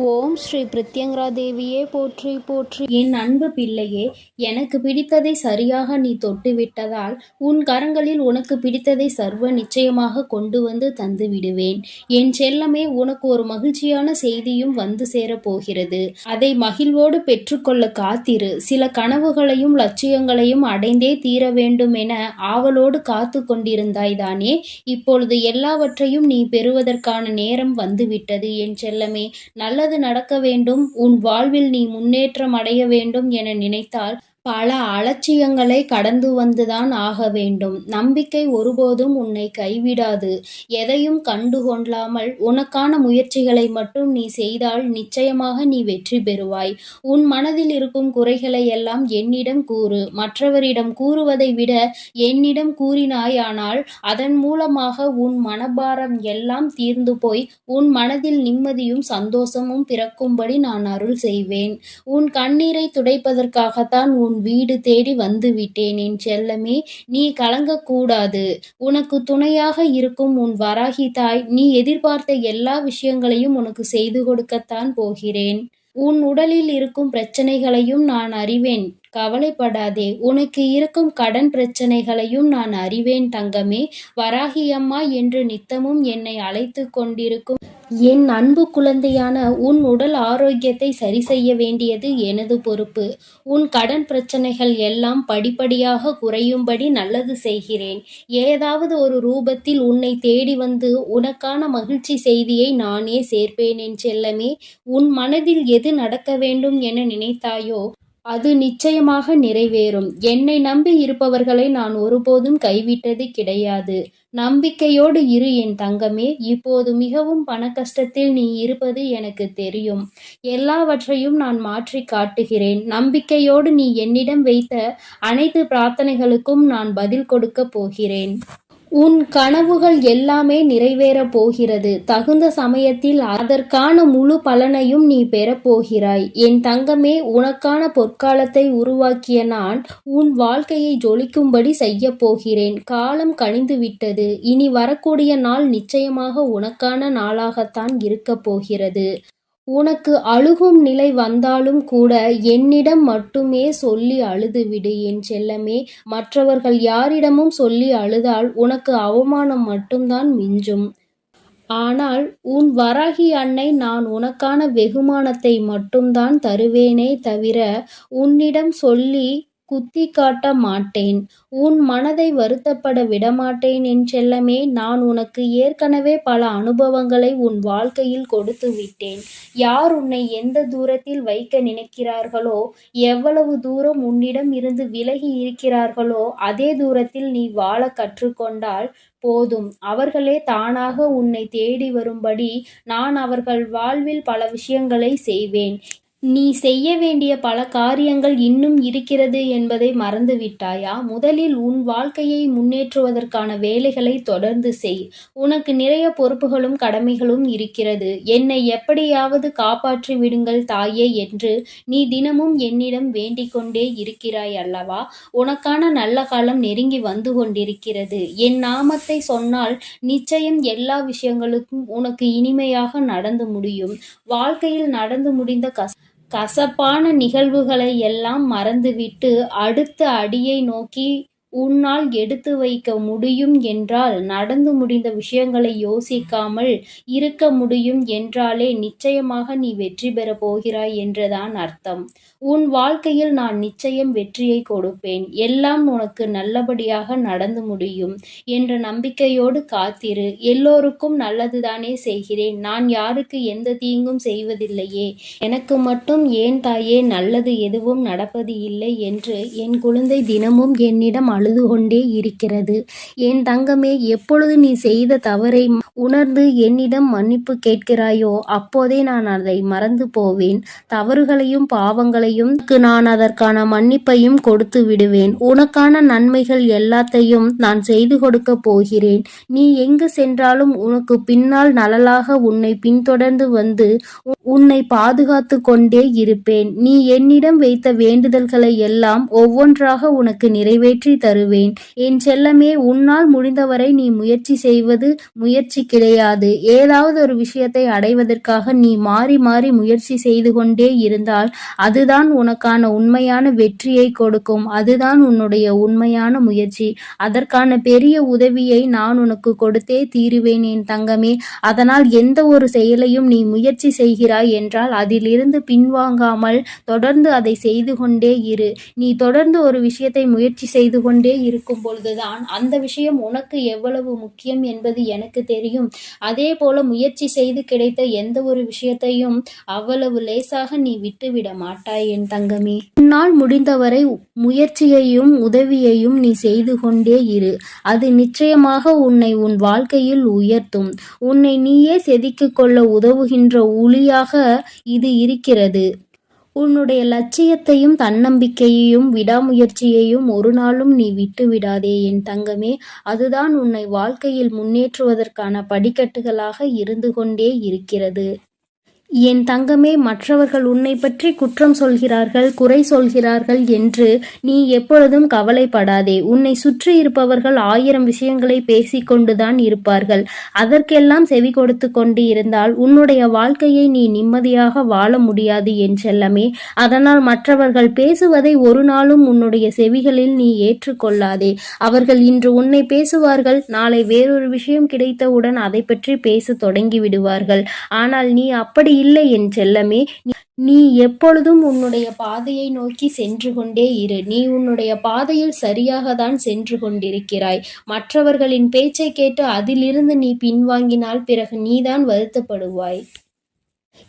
ஓம் ஸ்ரீ பிரித்யங்கரா தேவியே போற்றி போற்றி. என் அன்பு பிள்ளையே எனக்கு பிடித்ததை சரியாக நீ தொட்டு விட்டதால் உன் கரங்களில் உனக்கு பிடித்ததை சர்வ நிச்சயமாக கொண்டு வந்து தந்து விடுவேன். என் செல்லமே உனக்கு ஒரு மகிழ்ச்சியான செய்தியும் வந்து சேரப் போகிறது. அதை மகிழ்வோடு பெற்றுக்கொள்ள காத்திரு. சில கனவுகளையும் லட்சியங்களையும் அடைந்தே தீர வேண்டும் என ஆவலோடு காத்து கொண்டிருந்தாய் தானே? இப்பொழுது எல்லாவற்றையும் நீ பெறுவதற்கான நேரம் வந்துவிட்டது என் செல்லமே நல்ல நல்லது நடக்க வேண்டும். உன் வாழ்வில் நீ முன்னேற்றம் அடைய வேண்டும் என நினைத்தால் பல அலட்சியங்களை கடந்து வந்துதான் ஆக வேண்டும். நம்பிக்கை ஒருபோதும் உன்னை கைவிடாது. எதையும் கண்டுகொள்ளாமல் உனக்கான முயற்சிகளை மட்டும் நீ செய்தால் நிச்சயமாக நீ வெற்றி பெறுவாய். உன் மனதில் இருக்கும் குறைகளை எல்லாம் என்னிடம் கூறு. மற்றவரிடம் கூறுவதை விட என்னிடம் கூறினாயானால் அதன் மூலமாக உன் மனபாரம் எல்லாம் தீர்ந்து போய் உன் மனதில் நிம்மதியும் சந்தோஷமும் பிறக்கும்படி நான் அருள் செய்வேன். உன் கண்ணீரை துடைப்பதற்காகத்தான் உன் வீடு தேடி வந்து விட்டேன் என் செல்லமே. நீ கலங்கக்கூடாது. உனக்கு துணையாக இருக்கும் உன் வராகி தாய் நீ எதிர்பார்த்த எல்லா விஷயங்களையும் உனக்கு செய்து கொடுக்கத்தான் போகிறேன். உன் உடலில் இருக்கும் பிரச்சனைகளையும் நான் அறிவேன். கவலைப்படாதே உனக்கு இருக்கும் கடன் பிரச்சனைகளையும் நான் அறிவேன் தங்கமே. வராகி அம்மா என்று நித்தமும் என்னை அழைத்து கொண்டிருக்கும் என் அன்பு குழந்தையான உன் உடல் ஆரோக்கியத்தை சரி செய்ய வேண்டியது எனது பொறுப்பு. உன் கடன் பிரச்சனைகள் எல்லாம் படிப்படியாக குறையும்படி நல்லது செய்கிறேன். ஏதாவது ஒரு ரூபத்தில் உன்னை தேடி வந்து உனக்கான மகிழ்ச்சி செய்தியை நானே சேர்ப்பேன் என் செல்லமே. உன் மனதில் எது நடக்க வேண்டும் என நினைத்தாயோ அது நிச்சயமாக நிறைவேறும். என்னை நம்பி இருப்பவர்களை நான் ஒருபோதும் கைவிட்டது கிடையாது. நம்பிக்கையோடு இரு என் தங்கமே இப்போது மிகவும் பண கஷ்டத்தில் நீ இருப்பது எனக்கு தெரியும். எல்லாவற்றையும் நான் மாற்றி காட்டுகிறேன். நம்பிக்கையோடு நீ என்னிடம் வைத்த அனைத்து பிரார்த்தனைகளுக்கும் நான் பதில் கொடுக்க போகிறேன். உன் கனவுகள் எல்லாமே நிறைவேறப் போகிறது. தகுந்த சமயத்தில் அதற்கான முழு பலனையும் நீ பெறப்போகிறாய் என் தங்கமே உனக்கான பொற்காலத்தை உருவாக்கிய நான் உன் வாழ்க்கையை ஜொலிக்கும்படி செய்யப் போகிறேன். காலம் கணிந்து விட்டது. இனி வரக்கூடிய நாள் நிச்சயமாக உனக்கான நாளாகத்தான் இருக்கப் போகிறது. உனக்கு அழுகும் நிலை வந்தாலும் கூட என்னிடம் மட்டுமே சொல்லி அழுதுவிடு என் செல்லமே. மற்றவர்கள் யாரிடமும் சொல்லி அழுதால் உனக்கு அவமானம் மட்டும்தான் மிஞ்சும். ஆனால் உன் வராகி அன்னை நான் உனக்கான வெகுமானத்தை மட்டும்தான் தருவேனே தவிர உன்னிடம் சொல்லி குத்தி காட்ட மாட்டேன். உன் மனதை வருத்தப்பட விடமாட்டேன் என் செல்லமே. நான் உனக்கு ஏற்கனவே பல அனுபவங்களை உன் வாழ்க்கையில் கொடுத்து விட்டேன். யார் உன்னை எந்த தூரத்தில் வைக்க நினைக்கிறார்களோ எவ்வளவு தூரம் உன்னிடம் இருந்து விலகி இருக்கிறார்களோ அதே தூரத்தில் நீ வாழ கற்றுக்கொண்டால் போதும். அவர்களே தானாக உன்னை தேடி வரும்படி நான் அவர்கள் வாழ்வில் பல விஷயங்களை செய்வேன். நீ செய்ய வேண்டிய பல காரியங்கள் இன்னும் இருக்கிறது என்பதை மறந்துவிட்டாயா? முதலில் உன் வாழ்க்கையை முன்னேற்றுவதற்கான வேலைகளை தொடர்ந்து செய். உனக்கு நிறைய பொறுப்புகளும் கடமைகளும் இருக்கிறது. என்னை எப்படியாவது காப்பாற்றி விடுங்கள் தாயே என்று நீ தினமும் என்னிடம் வேண்டிக் கொண்டே இருக்கிறாய் அல்லவா? உனக்கான நல்ல காலம் நெருங்கி வந்து கொண்டிருக்கிறது. என் நாமத்தை சொன்னால் நிச்சயம் எல்லா விஷயங்களுக்கும் உனக்கு இனிமையாக நடந்து முடியும். வாழ்க்கையில் நடந்து முடிந்த கஸ் கசப்பான நிகழ்வுகளை எல்லாம் மறந்துவிட்டு அடுத்த அடியை நோக்கி உன்னால் எடுத்து வைக்க முடியும் என்றால் நடந்து முடிந்த விஷயங்களை யோசிக்காமல் இருக்க முடியும் என்றாலே நிச்சயமாக நீ வெற்றி பெறப் போகிறாய் என்றுதான் அர்த்தம். உன் வாழ்க்கையில் நான் நிச்சயம் வெற்றியை கொடுப்பேன். எல்லாம் உனக்கு நல்லபடியாக நடந்து முடியும் என்ற நம்பிக்கையோடு காத்திரு. எல்லோருக்கும் நல்லதுதானே செய்கிறேன். நான் யாருக்கு எந்த தீங்கும் செய்வதில்லையே. எனக்கு மட்டும் ஏன் தாயே நல்லது எதுவும் நடப்பது இல்லை என்று என் குழந்தை தினமும் என்னிடம் அழுது கொண்டே இருக்கிறது. என் தங்கமே எப்பொழுது நீ செய்த தவறை உணர்ந்து என்னிடம் மன்னிப்பு கேட்கிறாயோ அப்போதே நான் அதை மறந்து போவேன். தவறுகளையும் பாவங்களையும் நான் அதற்கான மன்னிப்பையும் கொடுத்து விடுவேன். உனக்கான நன்மைகள் எல்லாத்தையும் நான் செய்து கொடுக்க போகிறேன். நீ எங்கு சென்றாலும் உனக்கு பின்னால் நலலாக உன்னை பின்தொடர்ந்து வந்து உன்னை பாதுகாத்து கொண்டே இருப்பேன். நீ என்னிடம் வைத்த வேண்டுதல்களை எல்லாம் ஒவ்வொன்றாக உனக்கு நிறைவேற்றி தரு தருவேன். என் செல்லமே உன்னால் முடிந்தவரை நீ முயற்சி செய்வது முயற்சி கிடையாது. ஏதாவது ஒரு விஷயத்தை அடைவதற்காக நீ மாறி மாறி முயற்சி செய்து கொண்டே இருந்தால் அதுதான் உனக்கான உண்மையான வெற்றியை கொடுக்கும். அதுதான் உன்னுடைய உண்மையான முயற்சி. அதற்கான பெரிய உதவியை நான் உனக்கு கொடுத்தே தீருவேன் என் தங்கமே. அதனால் எந்த ஒரு செயலையும் நீ முயற்சி செய்கிறாய் என்றால் அதிலிருந்து பின்வாங்காமல் தொடர்ந்து அதை செய்து கொண்டே இரு. நீ தொடர்ந்து ஒரு விஷயத்தை முயற்சி செய்து கொண்டே இருக்கும் பொழுதுதான் அந்த விஷயம் உனக்கு எவ்வளவு முக்கியம் என்பது எனக்கு தெரியும். அதே போல முயற்சி செய்து கிடைத்த எந்த ஒரு விஷயத்தையும் அவ்வளவு லேசாக நீ விட்டுவிட மாட்டாய் என் தங்கமே. உன்னால் முடிந்தவரை முயற்சியையும் உதவியையும் நீ செய்து கொண்டே இரு. அது நிச்சயமாக உன்னை உன் வாழ்க்கையில் உயர்த்தும். உன்னை நீயே செதுக்கிக் கொள்ள உதவுகின்ற ஒளியாக இது இருக்கிறது. உன்னுடைய லட்சியத்தையும் தன்னம்பிக்கையையும் விடாமுயற்சியையும் ஒரு நாளும் நீ விட்டு விடாதே என் தங்கமே. அதுதான் உன்னை வாழ்க்கையில் முன்னேற்றுவதற்கான படிக்கட்டுகளாக இருந்து கொண்டே இருக்கிறது. என் தங்கமே மற்றவர்கள் உன்னை பற்றி குற்றம் சொல்கிறார்கள் குறை சொல்கிறார்கள் என்று நீ எப்பொழுதும் கவலைப்படாதே. உன்னை சுற்றி இருப்பவர்கள் ஆயிரம் விஷயங்களை பேசிக்கொண்டுதான் இருப்பார்கள். அதற்கெல்லாம் செவி கொடுத்து கொண்டு இருந்தால் உன்னுடைய வாழ்க்கையை நீ நிம்மதியாக வாழ முடியாது என் செல்லமே. அதனால் மற்றவர்கள் பேசுவதை ஒரு நாளும் உன்னுடைய செவிகளில் நீ ஏற்றுக்கொள்ளாதே. அவர்கள் இன்று உன்னை பேசுவார்கள் நாளை வேறொரு விஷயம் கிடைத்தவுடன் அதை பற்றி பேச தொடங்கி விடுவார்கள் ஆனால் நீ அப்படி இல்லை என் செல்லமே. நீ- எப்பொழுதும் உன்னுடைய பாதையை நோக்கி சென்று கொண்டே இரு. நீ உன்னுடைய பாதையில் சரியாக தான் சென்று கொண்டிருக்கிறாய். மற்றவர்களின் பேச்சை கேட்டு அதிலிருந்து நீ பின்வாங்கினால் பிறகு நீதான் வருத்தப்படுவாய்.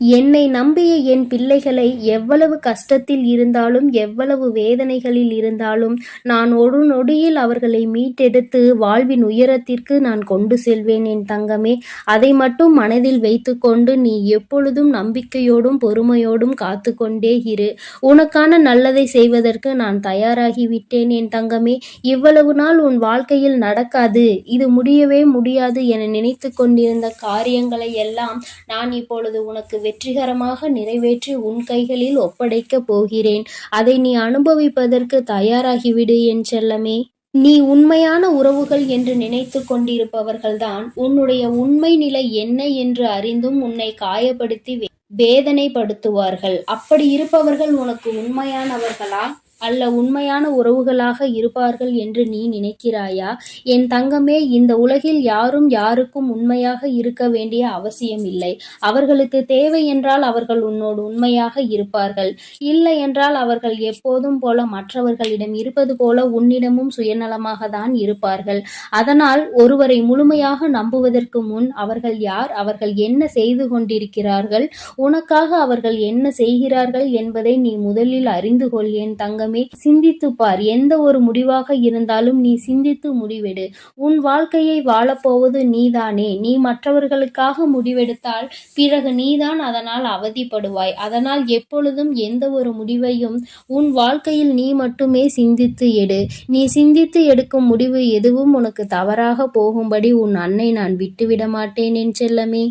என்னை நம்பிய என் பிள்ளைகளை எவ்வளவு கஷ்டத்தில் இருந்தாலும் எவ்வளவு வேதனைகளில் இருந்தாலும் நான் ஒரு நொடியில் அவர்களை மீட்டெடுத்து வாழ்வின் உயரத்திற்கு நான் கொண்டு செல்வேன் என் தங்கமே. அதை மட்டும் மனதில் வைத்துக்கொண்டு நீ எப்பொழுதும் நம்பிக்கையோடும் பொறுமையோடும் காத்து கொண்டே இரு. உனக்கான நல்லதை செய்வதற்கு நான் தயாராகி விட்டேன் என் தங்கமே. இவ்வளவு நாள் உன் வாழ்க்கையில் நடக்காது. இது முடியவே முடியாது என நினைத்து கொண்டிருந்த காரியங்களை எல்லாம் நான் இப்பொழுது உனக்கு வெற்றிகரமாக நிறைவேற்றி உன் கைகளில் ஒப்படைக்கப் போகிறேன். அதை நீ அனுபவிப்பதற்கு தயாராகிவிடு என் செல்லமே. நீ உண்மையான உறவுகள் என்று நினைத்து கொண்டிருப்பவர்கள்தான் உன்னுடைய உண்மை நிலை என்ன என்று அறிந்தும் உன்னை காயப்படுத்தி வேதனைப்படுத்துவார்கள். அப்படி இருப்பவர்கள் உனக்கு உண்மையானவர்களா? அல்ல உண்மையான உறவுகளாக இருப்பார்கள் என்று நீ நினைக்கிறாயா? என் தங்கமே இந்த உலகில் யாரும் யாருக்கும் உண்மையாக இருக்க வேண்டிய அவசியம் இல்லை. அவர்களுக்கு தேவை என்றால் அவர்கள் உன்னோடு உண்மையாக இருப்பார்கள். இல்லை என்றால் அவர்கள் எப்போதும் போல மற்றவர்களிடம் இருப்பது போல உன்னிடமும் சுயநலமாக தான் இருப்பார்கள். அதனால் ஒருவரை முழுமையாக நம்புவதற்கு முன் அவர்கள் யார்? அவர்கள் என்ன செய்து கொண்டிருக்கிறார்கள்? உனக்காக அவர்கள் என்ன செய்கிறார்கள் என்பதை நீ முதலில் அறிந்து கொள் என் தங்கமே. சிந்தித்து பார். எந்த ஒரு முடிவாக இருந்தாலும் நீ சிந்தித்து முடிவெடு. உன் வாழ்க்கையை வாழப்போவது நீதானே. நீ மற்றவர்களுக்காக முடிவெடுத்தால் பிறகு நீதான் அதனால் அவதிப்படுவாய். அதனால் எப்பொழுதும் எந்த ஒரு முடிவையும் உன் வாழ்க்கையில் நீ மட்டுமே சிந்தித்து எடு. நீ சிந்தித்து எடுக்கும் முடிவு எதுவும் உனக்கு தவறாக போகும்படி உன் அன்னை நான் விட்டுவிட மாட்டேன் என் செல்லமே.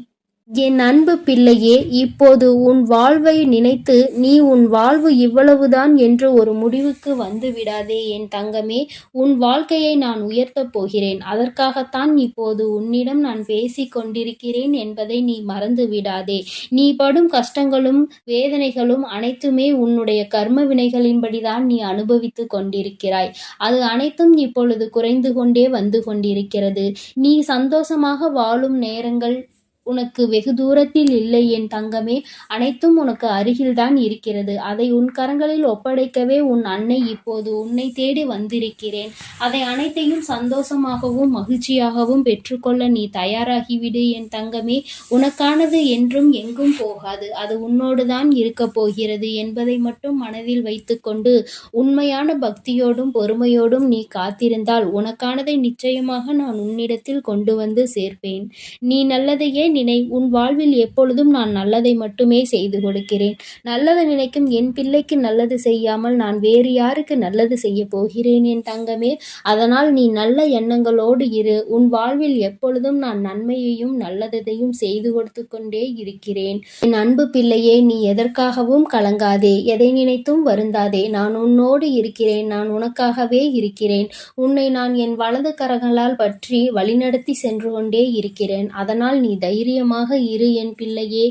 என் அன்பு பிள்ளையே இப்போது உன் வாழ்வை நினைத்து நீ உன் வாழ்வு இவ்வளவுதான் என்று ஒரு முடிவுக்கு வந்து விடாதே என் தங்கமே. உன் வாழ்க்கையை நான் உயர்த்தப் போகிறேன். அதற்காகத்தான் இப்போது உன்னிடம் நான் பேசிக் கொண்டிருக்கிறேன் என்பதை நீ மறந்து விடாதே நீ படும் கஷ்டங்களும் வேதனைகளும் அனைத்துமே உன்னுடைய கர்ம வினைகளின்படிதான் நீ அனுபவித்து கொண்டிருக்கிறாய். அது அனைத்தும் இப்பொழுது குறைந்து கொண்டே வந்து கொண்டிருக்கிறது. நீ சந்தோஷமாக வாழும் நேரங்கள் உனக்கு வெகு தூரத்தில் இல்லை என் தங்கமே அனைத்தும் உனக்கு அருகில்தான் இருக்கிறது. அதை உன் கரங்களில் ஒப்படைக்கவே உன் அன்னை இப்போது உன்னை தேடி வந்திருக்கிறேன். அதை அனைத்தையும் சந்தோஷமாகவும் மகிழ்ச்சியாகவும் பெற்றுக்கொள்ள நீ தயாராகிவிடு என் தங்கமே. உனக்கானது என்றும் எங்கும் போகாது. அது உன்னோடுதான் இருக்கப் போகிறது என்பதை மட்டும் மனதில் வைத்துக்கொண்டு உண்மையான பக்தியோடும் பொறுமையோடும் நீ காத்திருந்தால் உனக்கானதை நிச்சயமாக நான் உன்னிடத்தில் கொண்டு வந்து சேர்ப்பேன். நீ நல்லதையே நினை உன் வாழ்வில் எப்பொழுதும் நான் நல்லதை மட்டுமே செய்து கொடுக்கிறேன். நல்லது நினைக்கும் என் பிள்ளைக்கு நல்லது செய்யாமல் நான் வேறு யாருக்கு நல்லது செய்ய போகிறேன் என் தங்கமே. அதனால் நீ நல்ல எண்ணங்களோடு இரு. உன் வாழ்வில் எப்பொழுதும் நான் நன்மையையும் நல்லதையும் செய்து கொடுத்து கொண்டே இருக்கிறேன். என் அன்பு பிள்ளையே நீ எதற்காகவும் கலங்காதே. எதை நினைத்தும் வருந்தாதே. நான் உன்னோடு இருக்கிறேன். நான் உனக்காகவே இருக்கிறேன். உன்னை நான் என் வலது கரங்களால் பற்றி வழிநடத்தி சென்று கொண்டே இருக்கிறேன். அதனால் நீ தைரியமாக இரு என் பிள்ளையே.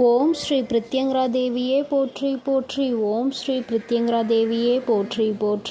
ஓம் ஸ்ரீ பிரித்யங்கரா தேவியே போற்றி போற்றி. ஓம் ஸ்ரீ பிரித்யங்கரா தேவியே போற்றி போற்றி.